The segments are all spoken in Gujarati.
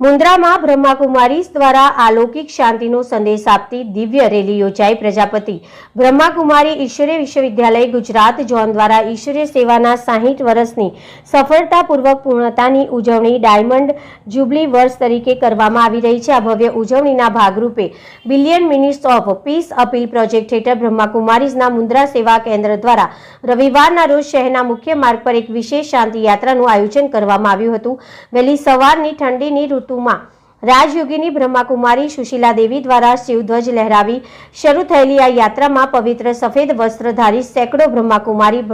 મુન્દ્રામાં બ્રહ્માકુમારીઝ દ્વારા અલૌકિક શાંતિનો સંદેશ આપતી દિવ્ય રેલી યોજાઈ. પ્રજાપતિ બ્રહ્માકુમારી ઈશ્વરીય વિશ્વવિદ્યાલય ગુજરાત ઝોન દ્વારા ઈશ્વરીય સેવાના સાહીઠ વર્ષની સફળતાપૂર્વક પૂર્ણતાની ઉજવણી ડાયમંડ જ્યુબલી વર્ષ તરીકે કરવામાં આવી રહી છે. આ ભવ્ય ઉજવણીના ભાગરૂપે billion minutes of peace appeal project હેઠળ બ્રહ્માકુમારીઝના મુન્દ્રા સેવા કેન્દ્ર દ્વારા રવિવારના રોજ શહેરના મુખ્ય માર્ગ પર એક વિશેષ શાંતિ યાત્રાનું આયોજન કરવામાં આવ્યું હતું. વહેલી સવારની ઠંડીની ઋતુમાં રાજયોગીની બ્રહ્માકુમારી સુશીલા દેવી દ્વારા શિવધ્વજ લહેરાવી શરૂ થયેલી આ યાત્રામાં પવિત્ર સફેદ વસ્ત્રધારી સેંકડો બ્રહ્માકુમારી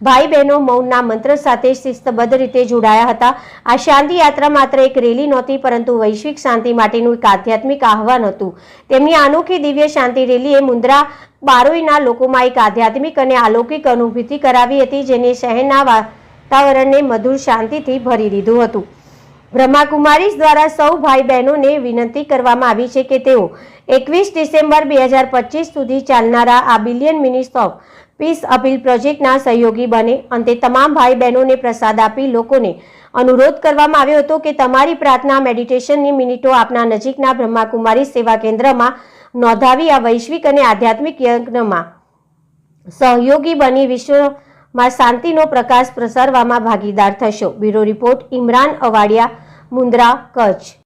ભાઈ બહેનો મૌનના મંત્ર સાથે શિસ્તબદ્ધ રીતે જોડાયા હતા. આ શાંતિ યાત્રા માત્ર એક રેલી નહોતી, પરંતુ વૈશ્વિક શાંતિ માટેનું એક આધ્યાત્મિક આહવાન હતું. તેમની અનોખી દિવ્ય શાંતિ રેલીએ મુન્દ્રા બારોઈના લોકોમાં એક આધ્યાત્મિક અને અલૌકિક અનુભૂતિ કરાવી હતી, જેને શહેરના વાતાવરણને મધુર શાંતિથી ભરી દીધું હતું. બ્રહ્માકુમારીઝ દ્વારા સૌ ભાઈ બહેનોને વિનંતી કરવામાં આવી છે કે તેઓ એકવીસ ડિસેમ્બર બે હજાર પચીસ સુધી ચાલનારા આ billion minutes of peace appeal પ્રોજેક્ટના સહયોગી બને. અંતે તમામ ભાઈ બહેનોને પ્રસાદ આપી લોકોને અનુરોધ કરવામાં આવ્યો હતો કે તમારી પ્રાર્થના મેડિટેશનની મિનિટો આપના નજીકના બ્રહ્માકુમારી સેવા કેન્દ્રમાં નોંધાવી આ વૈશ્વિક અને આધ્યાત્મિક યજ્ઞમાં સહયોગી બની વિશ્વમાં શાંતિનો પ્રકાશ પ્રસારવામાં ભાગીદાર થશો. Bureau report Imran Awadiya Mundra Kutch.